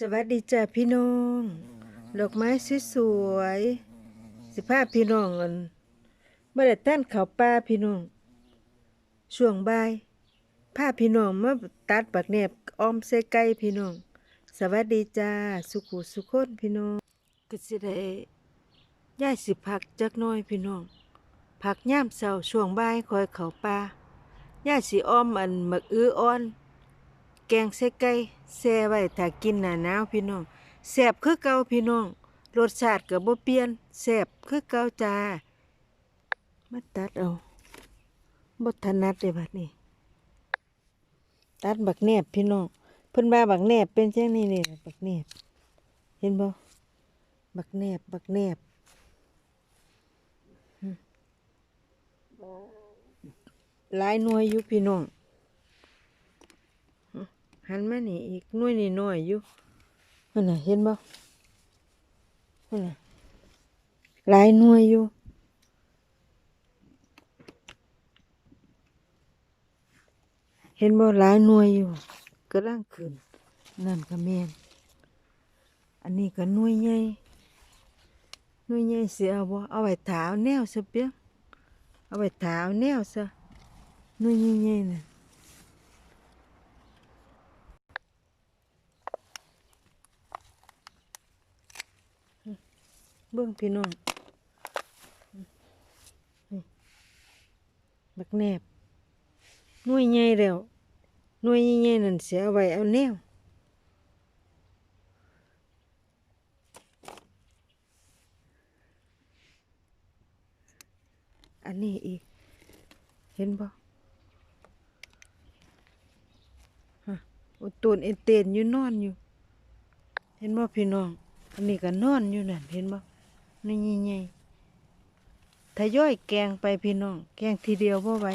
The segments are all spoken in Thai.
สวัสดีจ้าพี่น้อง ดอกไม้สวยๆสิพาพี่น้องกันเมื่อได้ต้านเขาวป่าพี่น้อง ช่วงบ่ายพาพี่น้องมาตัดบักแหนบอ้อมใส่ไก่พี่น้อง สวัสดีจ้าสุขุสุขคนพี่น้องก็สิได้ย่ายสิพักจักหน้อยพี่น้องผักย่ามเช้าช่วงบ่ายคอยเขาป่าย่ายสิอ้อมอันหมักอื้ออ่อน แกงใส่ไก่แซ่ไว้ถ้ากินหน้าหนาวพี่น้องแซ่บคือเก่าพี่น้องรสชาติก็บ่เปลี่ยนแซ่บคือเก่าจ้ามาตัดเอาบ่ถนัดเลยบัดนี้ ตัดบักแนบพี่น้องเพิ่นว่าบักแนบเป็นจังนี้นี่บักแนบเห็นบ่บักแนบบักแนบหลายหน่วยอยู่พี่น้อง หันมานี่อีกน่วยนี่น้อยอยู่นั่นน่ะเห็นบ่นั่นน่ะหลายหน่วยอยู่เห็นบ่หลายหน่วยอยู่กำลังขึ้นนั่นก็แม่นอันนี้ก็หน่วยใหญ่หน่วยใหญ่สิเอาบ่เอาไว้ถาเอาแนวซะเปียเอาไว้ถาเอาแนวซะหน่วยใหญ่ๆน่ะ เบื้องพี่น้องบักแนบหน่วยใหญ่แล้วหน่วยใหญ่ๆนั่นเสียเอาไว้เอาแนวอันนี้อีก เห็นบ่ฮะอุตูนเอ็นเตนอยู่นอนอยู่ เห็นบ่พี่น้อง อันนี้ก็นอนอยู่นั่นเห็นบ่ นี่ใหญ่ๆทยอยแกงไปพี่น้อง แกงทีเดียวบ่อไหว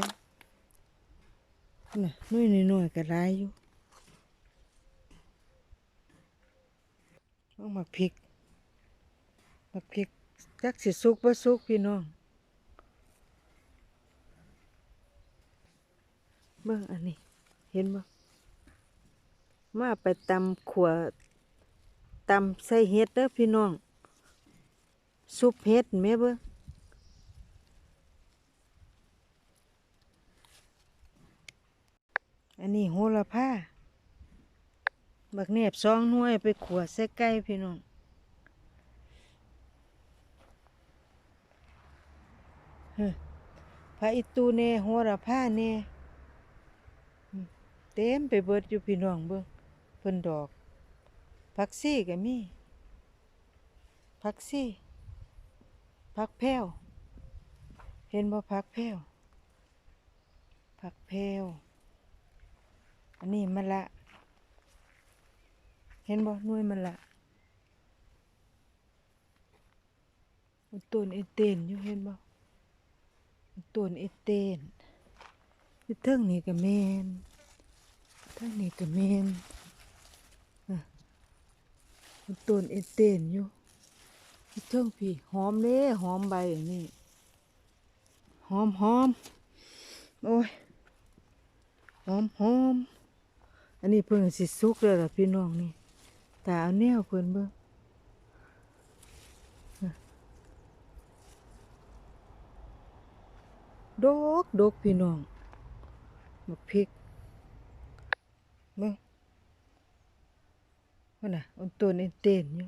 น่ะน้อยน้อยก็หลายอยู่เอามาพริกมาพริกจักสิสุกบ่สุกพี่น้อง เบิ่งอันนี้ เห็นบ่มาไปตำขัวตำใส่เห็ดเด้อพี่น้อง ซุปเห็ดแม่เบิ่งอันนี้โหระพาบักเนบสองหน่วยไปขวดใส่ไก่พี่น้องเฮ้ยพระอิตูเน่โหระพาเน่เต็มไปเบิดอยู่พี่น้องเบิ่งเพิ่นดอกผักซี่ก็มีผักซี่ ผักแพ้ว เห็นบ่ผักแพ้วผักแพ้ว อันนี้มะละ เห็นบ่หน่ยมะละอุต้นเอเตนอยู่เห็นบ่อุต้นเอเตนอยู่เทิงนี่ก็แมนเทิงนี่ก็แม่นมันต้นเอเตนอยู่ เทิงพี่หอมเด้หอมใบอันนี่หอมหอมโอ้ยหอมหอมอันนี้เพิ่งสิสุกแล้วล่ะพี่น้องนี่แต่เอาแนวเพิ่นเบิ่งดกดกพี่น้องบักพริกเบิ่งว่าน่ะอันตัวนี้เต้นอยู่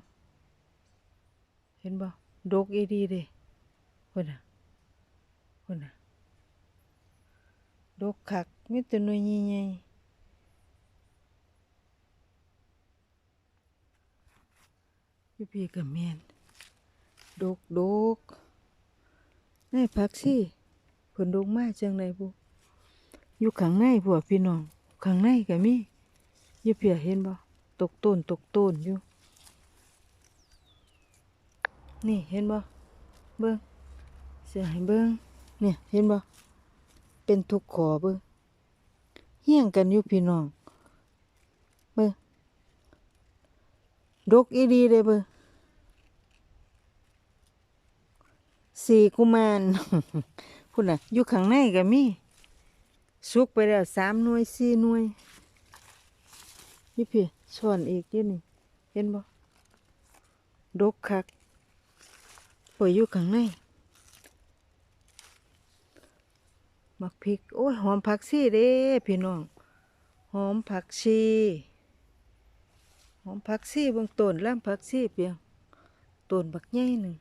เห็นบ่ดกอีดีเด้ว่าน่ะว่าน่ะดกคักมีแต่หน่วยใหญ่ๆพี่พี่กับแม่นดกดกในพักสิเพิ่นดกมาจังไดบุอยู่ข้างในพวกพี่น้องข้างในก็มีอยู่เพียเห็นบ่ตกต้นตกต้นอยู่ นี่เห็นบ่เบิ้งเสียให้เบิ้งเนี่ยเห็นบ่เป็นทุกขอเบิ้งเฮี้ยงกันอยู่พี่น้องเบิ้งดกอีดีเลยเบิ้งสี่กุมารพุ่นน่ะอยู่ข้างในก็มีสุกไปแล้วสามหน่วยสี่หน่วยนี่พี่ส่วนอีกยู่นี่เห็นบ่ดกคัก ปล่อยอยู่ข้างในมักพริก โอ้ย หอมผักชีเด้พี่น้อง หอมผักชี หอมผักชีเบางต้นล่ามผักชีเปียงต้นบักใหญ่หนึ่ง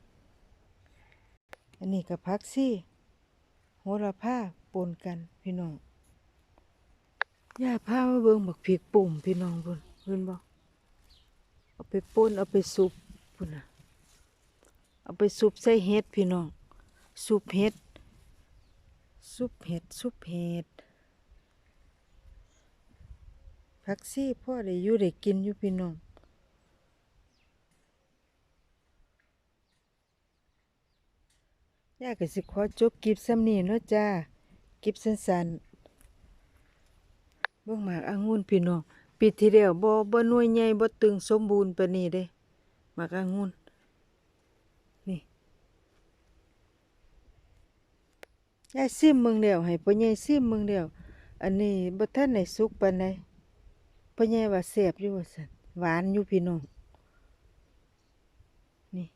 อันนี้กับผักชีโหระพาปนกันพี่น้องย่าพามาเบิ่งบักพริกปุ่มพี่น้องพุ่นเห็นบ่เอาไปป่นเอาไปซุปพุ่นน่ะ เอาไปซุปใส่เห็ดพี่น้องซุปเห็ดซุปเห็ดซุปเห็ดผักชีพ่อได้อยู่ได้กินอยู่พี่น้องย่าก็สิขอจบคลิปซ้ำนี้เนาะจ้าคลิปสั้นๆเบิ่งหมากอางุ่นพี่น้องปีที่แล้วบ่บ่หน่วยใหญ่บ่ตึงสมบูรณ์ปานนี้เด้หมากองุ่น ยายซิมมืองแล้วให้พ่อใหญ่ซิมมืองแล้วอันนี้บ่ทันได้สุกปานใดพ่อใหญ่ว่าแซ่บอยู่ว่าซั่นหวานอยู่พี่น้องนี่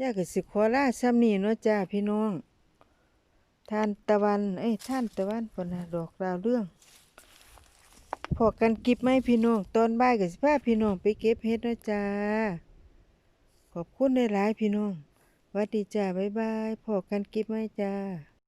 ยากสิขอลาซ้ำนี้เนาะจ้าพี่น้องท่านตะวันเอ้ยท่านตะวันปนะดอกดาวเรื่องพอกันกิบไหมพี่น้องตอนบ่ายกับสิพาพี่น้องไปเก็บเห็ดนาะจ้า ขอบคุณในหลายๆพี่น้องวัดดีจ้าบ๊ายบายพอกันกิบไม่จ้า